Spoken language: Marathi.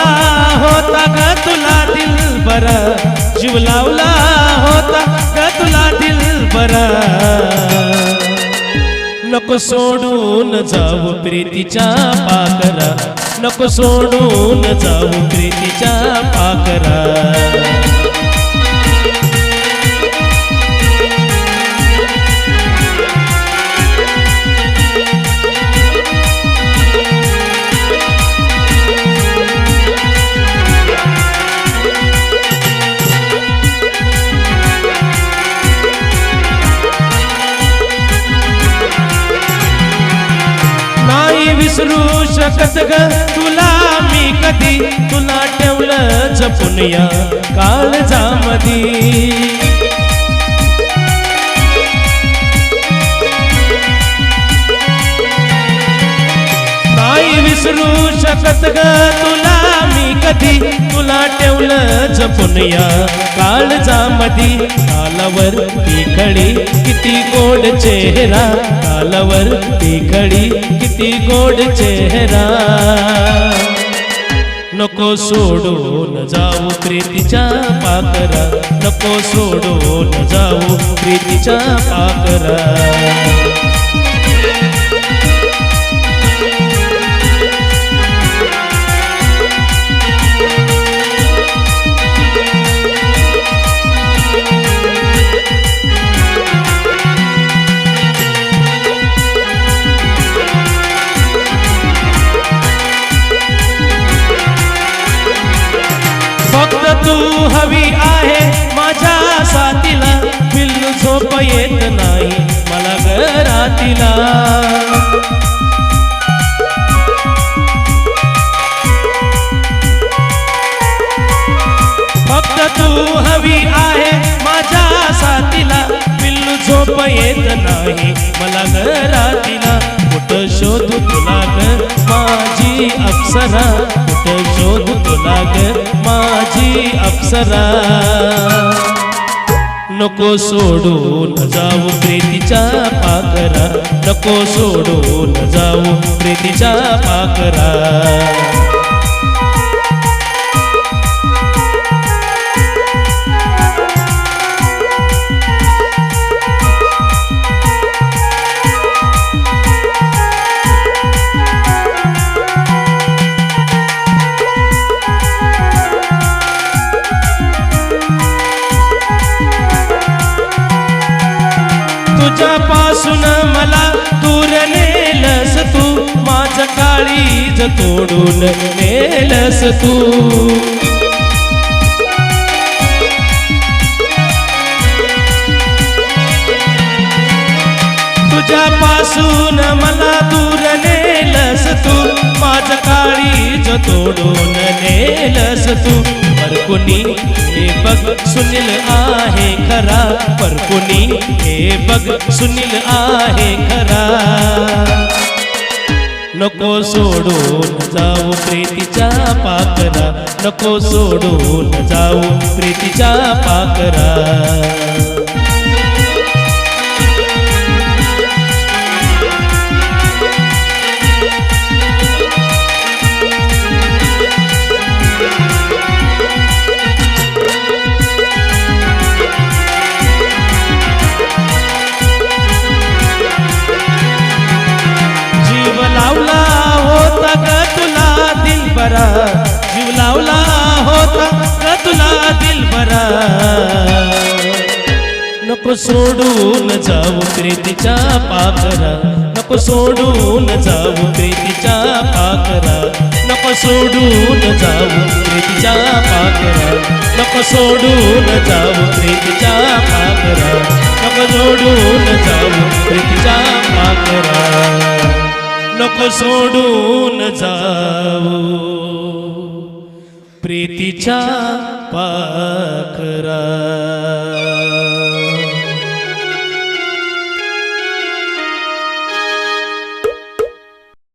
लावला होता ग तुला दिल बर. जीव लावला होता ग तुला दिल बर. नको सोडून जाऊ प्रीतीच्या पाकरा. नको सोडून जाऊ प्रीतीच्या पाकरा. विसरू शकत ग. तुला मी कधी तुला ठेवलं जपून या काळजामधी नाही सकत ग तुला मी कधी? तुला ठेवलं जपून या काळजामधी कालावर ती किती गोड चेहरा. कालावर ती किती गोड चेहरा. नको सोडून जाऊ प्रीतीच्या पाकरा नको सोडून जाऊ प्रीतीच्या पाकरा तू हवी आहे माझ्या साथीला. बिल्लू झोप येत नाही मला घरातीला. फक्त तू हवी आहे माझ्या साथीला. बिल्लू झोप येत नाही मला घरातीला. कुठं शोधू तुला ग माझी अप्सरा कुठे शोधू तुला ग माझी अप्सरा. नको सोडून जाऊ प्रीतीच्या पाकरा नको सोडून जाऊ प्रीतीच्या पाकरा पासून मला दूर नेलस तू. माझ काळीज तोडून नेलस तू. तुझ्यापासून मला दूर ने तू माझ काळीच तोडून नेलस तू. परकुनी हे बघ सुनील आहे खरा. परकुनी हे बघ सुनील आहे खरा. नको सोडून जाऊ प्रीतीच्या पाकरा. नको सोडून जाऊ प्रीतीच्या पाकरा. नको सोडून जाऊ प्रीतीच्या पाखरा. नको सोडून जाऊ प्रीतीच्या पाखरा. नको सोडून जाऊ प्रीतीच्या पाखरा. नको सोडून जाऊ प्रीतीच्या पाखरा. नको सोडून जाऊ प्रीतीच्या पाकरा नको सोडून जाऊ प्रीतीच्या पाखरा.